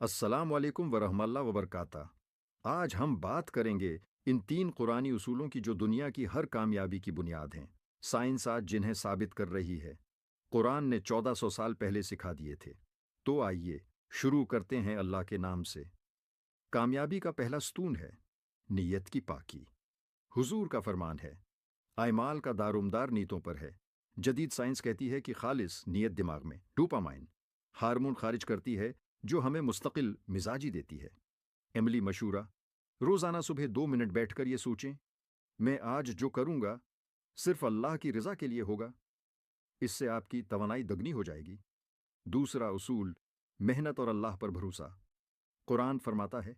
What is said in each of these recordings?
السلام علیکم ورحمۃ اللہ وبرکاتہ۔ آج ہم بات کریں گے ان تین قرآنی اصولوں کی جو دنیا کی ہر کامیابی کی بنیاد ہیں۔ سائنس آج جنہیں ثابت کر رہی ہے۔ قرآن نے چودہ سو سال پہلے سکھا دیے تھے۔ تو آئیے شروع کرتے ہیں اللہ کے نام سے۔ کامیابی کا پہلا ستون ہے، نیت کی پاکی۔ حضور کا فرمان ہے اعمال کا دارمدار نیتوں پر ہے۔ جدید سائنس کہتی ہے کہ خالص نیت دماغ میں، ڈوپامائن۔ ہارمون خارج کرتی ہے جو ہمیں مستقل مزاجی دیتی ہے۔ عملی مشورہ، روزانہ صبح دو منٹ بیٹھ کر یہ سوچیں، میں آج جو کروں گا، صرف اللہ کی رضا کے لیے ہوگا۔ اس سے آپ کی توانائی دگنی ہو جائے گی۔ دوسرا اصول، محنت اور اللہ پر بھروسہ۔ قرآن فرماتا ہے،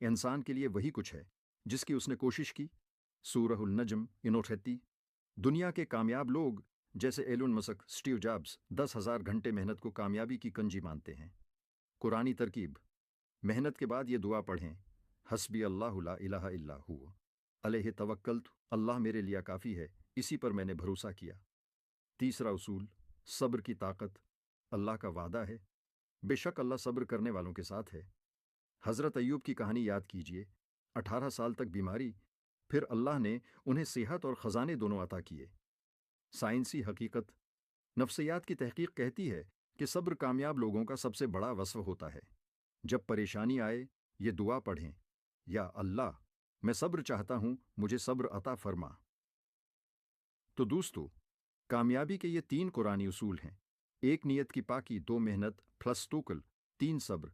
انسان کے لیے وہی کچھ ہے، جس کی اس نے کوشش کی۔ سورہ النجم انوٹھتی دنیا کے کامیاب لوگ، جیسے ایلون مسک، سٹیو جابس دس ہزار گھنٹے محنت کو کامیابی کی کنجی مانتے ہیں۔ قرآنی ترکیب، محنت کے بعد یہ دعا پڑھیں، حسبی اللہ لا الہ الا ہو علیہ توکلت، اللہ میرے لیے کافی ہے، اسی پر میں نے بھروسہ کیا۔ تیسرا اصول، صبر کی طاقت، اللہ کا وعدہ ہے۔ بے شک اللہ صبر کرنے والوں کے ساتھ ہے۔ حضرت ایوب کی کہانی یاد کیجیے اٹھارہ سال تک بیماری، پھر اللہ نے انہیں صحت اور خزانے دونوں عطا کیے۔ سائنسی حقیقت، نفسیات کی تحقیق کہتی ہے کہ صبر کامیاب لوگوں کا سب سے بڑا وصف ہوتا ہے۔ جب پریشانی آئے، یہ دعا پڑھیں۔ یا اللہ، میں صبر چاہتا ہوں، مجھے صبر عطا فرما۔ تو دوستو، کامیابی کے یہ تین قرآنی اصول ہیں۔ ایک نیت کی پاکی دو محنت، پلس توکل، تین صبر۔